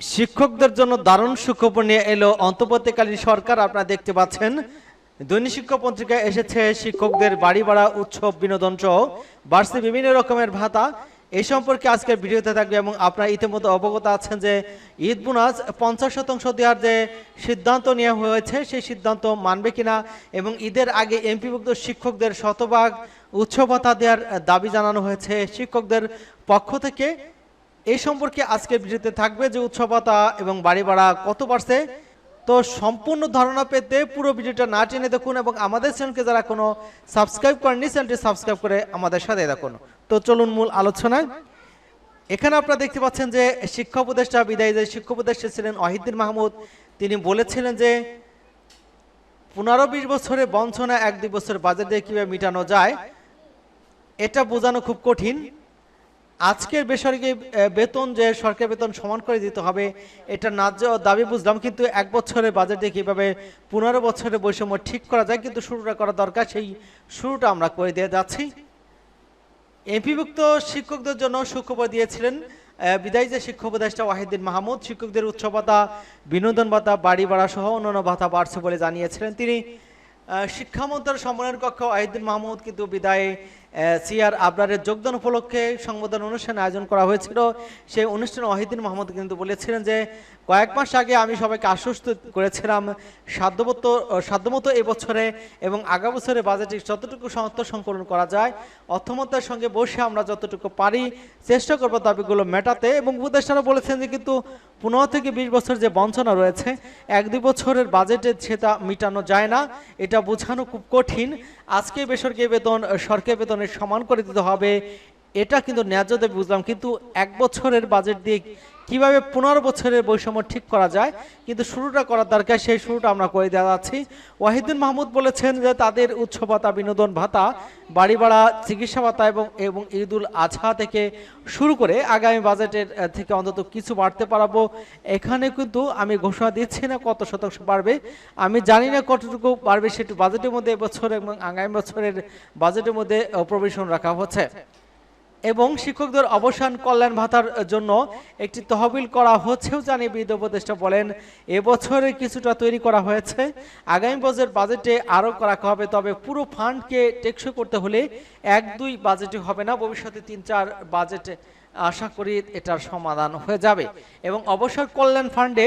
শিক্ষকদের জন্য দারুণ সুখবর নিয়ে এলো অন্তর্বর্তীকালীন সরকার। আপনারা দেখতে পাচ্ছেন, দৈনিক শিক্ষক পত্রিকায় এসেছে, শিক্ষকদের বাড়ি ভাড়া, উৎসব, বিনোদন সহ বাড়ছে বিভিন্ন রকমের ভাতা। এই সম্পর্কে আজকের ভিডিওতে থাকবে এবং আপনারা ইতিমধ্যে অবগত আছেন যে ঈদ বোনাস পঞ্চাশ শতাংশ দেওয়ার যে সিদ্ধান্ত নেওয়া হয়েছে, সেই সিদ্ধান্ত মানবে কিনা এবং ঈদের আগে এমপিভুক্ত শিক্ষকদের শতভাগ উৎস ভাতা দেওয়ার দাবি জানানো হয়েছে। শিক্ষকদের পক্ষ থেকে এই সম্পর্কে আজকে ভিডিওতে থাকবে যে উৎসবতা এবং বাড়ি ভাড়া কত বাড়ছে। তো সম্পূর্ণ ধারণা পেতে পুরো ভিডিওটা না টেনে দেখুন এবং আমাদের চ্যানেলকে যারা কোনো সাবস্ক্রাইব করেননি, চ্যানেলটি সাবস্ক্রাইব করে আমাদের সাথে দেখুন তো চলুন মূল আলোচনায় এখানে আপনারা দেখতে পাচ্ছেন যে শিক্ষা উপদেষ্টা, বিদায়ী যে শিক্ষা উপদেষ্টা ছিলেন ওয়াহিদ্দিন মাহমুদ, তিনি বলেছিলেন যে পনেরো বিশ বছরে বঞ্চনা, এক দুই বছর বাজেট দিয়ে কীভাবে মেটানো যায়, এটা বোঝানো খুব কঠিন। আজকের বেসরকারি বেতন যে সরকারি বেতন সমান করে দিতে হবে এটা ন্যায্য দাবি বুঝলাম কিন্তু এক বছরের বাজেট কীভাবে পনেরো বছরের বৈষম্য ঠিক করা যায় কিন্তু শুরুটা করা দরকার সেই শুরুটা আমরা করে দিয়ে যাচ্ছি। এমপিভুক্ত শিক্ষকদের জন্য সুখবর দিয়েছিলেন বিদায়ী যে শিক্ষক উপদেষ্টা ওয়াহিদ্দিন মাহমুদ শিক্ষকদের উৎস ভাতা বিনোদন ভাতা বাড়ি ভাড়া সহ অন্যান্য ভাতা বাড়ছে বলে জানিয়েছিলেন তিনি। আহ, শিক্ষা সম্মেলন কক্ষ ওয়াহিদ্দিন মাহমুদ কিন্তু বিদায়ে সিআর আবরারের যোগদান উপলক্ষে সংবোধন অনুষ্ঠান আয়োজন করা হয়েছিল। সেই অনুষ্ঠানে ওয়াহিদ্দিন মাহমুদ কিন্তু বলেছিলেন যে, কয়েক মাস আগে আমি সবাইকে আশ্বস্ত করেছিলাম সাধ্যমতো সাধ্যমতো এবছরে এবং আগা বছরে বাজেটে যতটুকু অর্থ সংকলন করা যায়, অর্থমন্ত্রীর সঙ্গে বসে আমরা যতটুকু পারি চেষ্টা করব দাবিগুলো মেটাতে এবং উপদেষ্টারা বলেছেন যে, কিন্তু পনেরো থেকে বিশ বছর যে বঞ্চনা রয়েছে, এক দুই বছরের বাজেটে সেটা মেটানো যায় না। এটা বোঝানো খুব কঠিন। আজকে বেসরকারি বেতন, সরকারি সমান করে দিতে হবে। এটা কিন্তু ন্যায্য বুঝলাম, কিন্তু এক বছরের বাজেট দিয়ে কীভাবে পনেরো বছরের বৈষম্য ঠিক করা যায়, কিন্তু শুরুটা করার দরকার, সেই শুরুটা আমরা করে দেওয়া যাচ্ছি। ওয়াহিদুল মাহমুদ বলেছেন যে তাদের উৎস ভাতা, বিনোদন ভাতা বাড়ি ভাড়া চিকিৎসা ভাতা এবং এবং ঈদুল আজহা থেকে শুরু করে আগামী বাজেটের থেকে অন্তত কিছু বাড়তে পারব। এখানে কিন্তু আমি ঘোষণা দিচ্ছি না কত শতাংশ বাড়বে। আমি জানি না কতটুকু বাড়বে, সেটি বাজেটের মধ্যে এবছর এবং আগামী বছরের বাজেটের মধ্যে প্রবেশন রাখা হচ্ছে। এবং শিক্ষকদের অবসান কল্যাণ ভাতার জন্য একটি তহবিল করা হচ্ছেও জানিয়ে বিদ্যা উপদেষ্টা বলেন, এবছরে কিছুটা তৈরি করা হয়েছে। আগামী বছর বাজেটে আরও করা হবে, তবে পুরো ফান্ডকে টেকসই করতে হলে এক দুই বাজেটে হবে না, ভবিষ্যতে তিন চার বাজেটে আশা করি এটার সমাধান হয়ে যাবে। এবং অবসর কল্যাণ ফান্ডে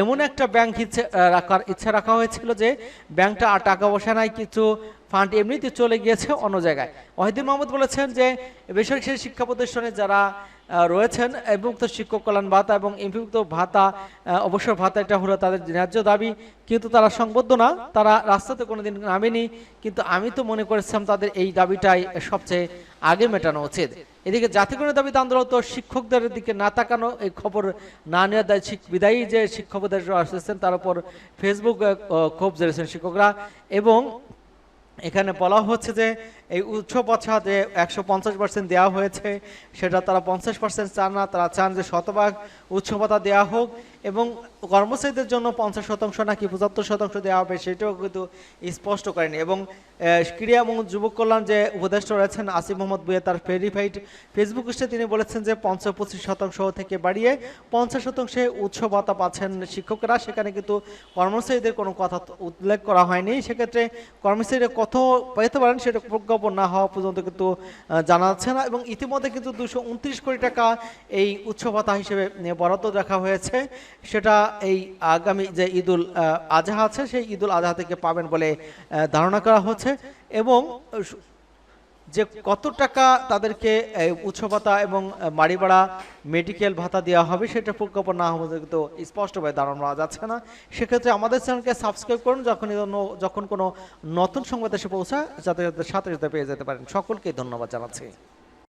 এমন একটা ব্যাংক ইচ্ছে রাখার ইচ্ছা রাখা হয়েছিল যে ব্যাংকটা আর টাকা বসে নাই, কিছু ফান্ড এমনিতে চলে গিয়েছে অন্য জায়গায়। ওয়াহিদুল মাহমুদ বলেছেন যে বেসরকারি শিক্ষা প্রতিষ্ঠানে যারা রয়েছেন এমুক্ত শিক্ষক কল্যাণ ভাতা এবং এমপিভুক্ত ভাতা অবসর ভাতা, এটা হলো তাদের ন্যায্য দাবি, কিন্তু তারা সংবদ্ধ না, তারা রাস্তাতে কোনোদিন নামেনি, কিন্তু আমি তো মনে করেছিলাম তাদের এই দাবিটাই সবচেয়ে আগে মেটানো উচিত। এদিকে জাতিগণের দাবিতে তো শিক্ষকদের দিকে না তাকানো। এই খবর না নেওয়া দায় বিদায়ী যে শিক্ষকদের আসতেছেন, তার উপর ফেসবুক ক্ষোভ জেরেছেন শিক্ষকরা। এবং এখানে বলা হচ্ছে যে এই উৎসব বাচ্চা যে একশো পঞ্চাশ পার্সেন্ট দেওয়া হয়েছে। সেটা তারা পঞ্চাশ পার্সেন্ট চান না, তারা চান যে শতভাগ উচ্চ উৎসবতা দেওয়া হোক এবং কর্মচারীদের জন্য পঞ্চাশ শতাংশ নাকি পঁচাত্তর শতাংশ দেওয়া হবে সেটাও কিন্তু স্পষ্ট করেনি এবং ক্রীড়া এবং যুবক কল্যাণ যে উপদেষ্টা রয়েছেন আসিফ মোহাম্মদ বুয়ে তার ভেরিফাইড ফেসবুক পোস্টে তিনি বলেছেন যে পঞ্চাশ পঁচিশ শতাংশ থেকে বাড়িয়ে পঞ্চাশ শতাংশে উৎসব ভাতা পাচ্ছেন শিক্ষকরা। সেখানে কিন্তু কর্মচারীদের কোনো কথা উল্লেখ করা হয়নি। সেক্ষেত্রে কর্মচারীরা কত পেতে পারেন সেটা প্রজ্ঞাপন না হওয়া পর্যন্ত কিন্তু জানাচ্ছে না এবং ইতিমধ্যে কিন্তু দুশো উনত্রিশ কোটি টাকা এই উৎসব ভাতা হিসেবে বরাদ্দ রাখা হয়েছে। সেটা এই আগামী যে ঈদুল আজহা আছে, সেই ঈদুল আজহা থেকে পাবেন বলে ধারণা করা হচ্ছে এবং যে কত টাকা তাদেরকে উচ্চ ভাতা এবং মাড়ি ভাড়া মেডিকেল ভাতা দেওয়া হবে সেটা প্রজ্ঞাপন না হবে কিন্তু স্পষ্টভাবে দাঁড়ানো যাচ্ছে না। সেক্ষেত্রে আমাদের চ্যানেলকে সাবস্ক্রাইব করুন যখন যখন কোনো নতুন সংবাদ এসে পৌঁছায়, যাতে সাথে সাথে পেয়ে যেতে পারেন। সকলকে ধন্যবাদ জানাচ্ছি।